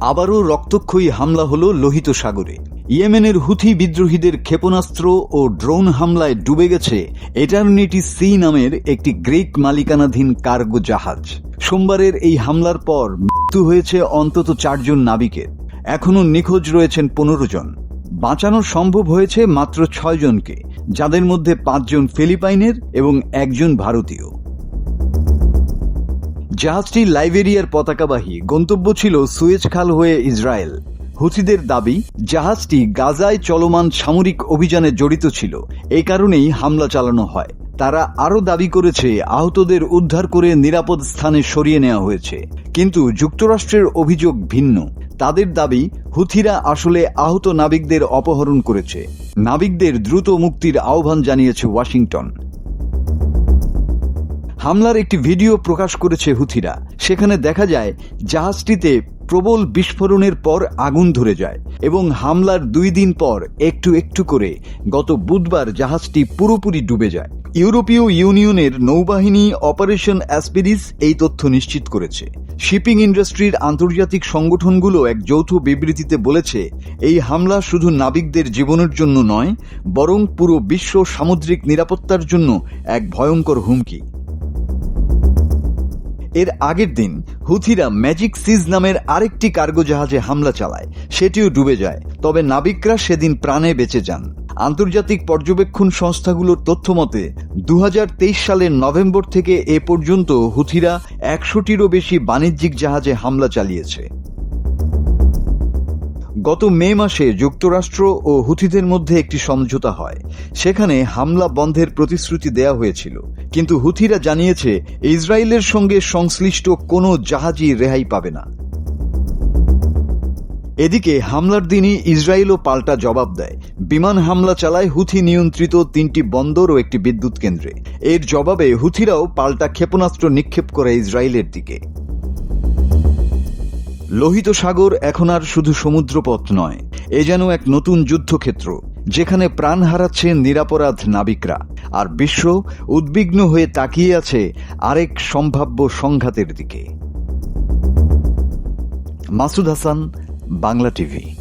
আবারও রক্তক্ষয়ী হামলা হল লোহিত সাগরে। ইয়েমেনের হুথি বিদ্রোহীদের ক্ষেপণাস্ত্র ও ড্রোন হামলায় ডুবে গেছে এটার্নিটি সি নামের একটি গ্রিক মালিকানাধীন কার্গো জাহাজ। সোমবারের এই হামলার পর মৃত্যু হয়েছে অন্তত চারজন নাবিকের। এখনও নিখোঁজ রয়েছেন পনেরো জন। বাঁচানো সম্ভব হয়েছে মাত্র ছয়জনকে যাদের মধ্যে পাঁচজন ফিলিপাইনের এবং একজন ভারতীয়। জাহাজটি লাইবেরিয়ার পতাকাবাহী গন্তব্য ছিল সুয়েজ খাল হয়ে ইসরায়েল। হুথিদের দাবি, জাহাজটি গাজায় চলমান সামরিক অভিযানে জড়িত ছিল। এই কারণেই হামলা চালানো হয়। তারা আরও দাবি করেছে, আহতদের উদ্ধার করে নিরাপদ স্থানে সরিয়ে নেওয়া হয়েছে। কিন্তু যুক্তরাষ্ট্রের অভিযোগ ভিন্ন। তাদের দাবি, হুথিরা আসলে আহত নাবিকদের অপহরণ করেছে। নাবিকদের দ্রুত মুক্তির আহ্বান জানিয়েছে ওয়াশিংটন। হামলার একটি ভিডিও প্রকাশ করেছে হুথিরা। সেখানে দেখা যায়, জাহাজটিতে প্রবল বিস্ফোরণের পর আগুন ধরে যায় এবং হামলার দুই দিন পর একটু একটু করে গত বুধবার জাহাজটি পুরোপুরি ডুবে যায়। ইউরোপীয় ইউনিয়নের নৌবাহিনী অপারেশন অ্যাসপিরিস এই তথ্য নিশ্চিত করেছে। শিপিং ইন্ডাস্ট্রির আন্তর্জাতিক সংগঠনগুলো এক যৌথ বিবৃতিতে বলেছে, এই হামলা শুধু নাবিকদের জীবনের জন্য নয়, বরং পুরো বিশ্ব সামুদ্রিক নিরাপত্তার জন্য এক ভয়ঙ্কর হুমকি। এর আগের দিন হুথিরা ম্যাজিক সিজ নামের আরেকটি কার্গো জাহাজে হামলা চালায়, সেটিও ডুবে যায়। তবে নাবিকরা সেদিন প্রাণে বেঁচে যান। আন্তর্জাতিক পর্যবেক্ষণ সংস্থাগুলোর তথ্য মতে দু সালের নভেম্বর থেকে এ পর্যন্ত হুথিরা একশোটিরও বেশি বাণিজ্যিক জাহাজে হামলা চালিয়েছে। গত মে মাসে যুক্তরাষ্ট্র ও হুথিদের মধ্যে একটি সমঝোতা হয়। সেখানে হামলা বন্ধের প্রতিশ্রুতি দেয়া হয়েছিল। কিন্তু হুথিরা জানিয়েছে, ইসরায়েলের সঙ্গে সংশ্লিষ্ট কোনো জাহাজই রেহাই পাবে না। এদিকে, হামলার দিনই ইসরায়েলও পাল্টা জবাব দেয়। বিমান হামলা চালায় হুথি নিয়ন্ত্রিত তিনটি বন্দর ও একটি বিদ্যুৎ কেন্দ্রে। এর জবাবে হুথিরাও পাল্টা ক্ষেপণাস্ত্র নিক্ষেপ করে ইসরায়েলের দিকে। লোহিত সাগর এখন আর শুধু সমুদ্রপথ নয়, এ যেন এক নতুন যুদ্ধক্ষেত্র, যেখানে প্রাণ হারাচ্ছে নিরাপরাধ নাবিকরা, আর বিশ্ব উদ্বিগ্ন হয়ে তাকিয়ে আছে আরেক সম্ভাব্য সংঘাতের দিকে। মাসুদ হাসান, বাংলা টিভি।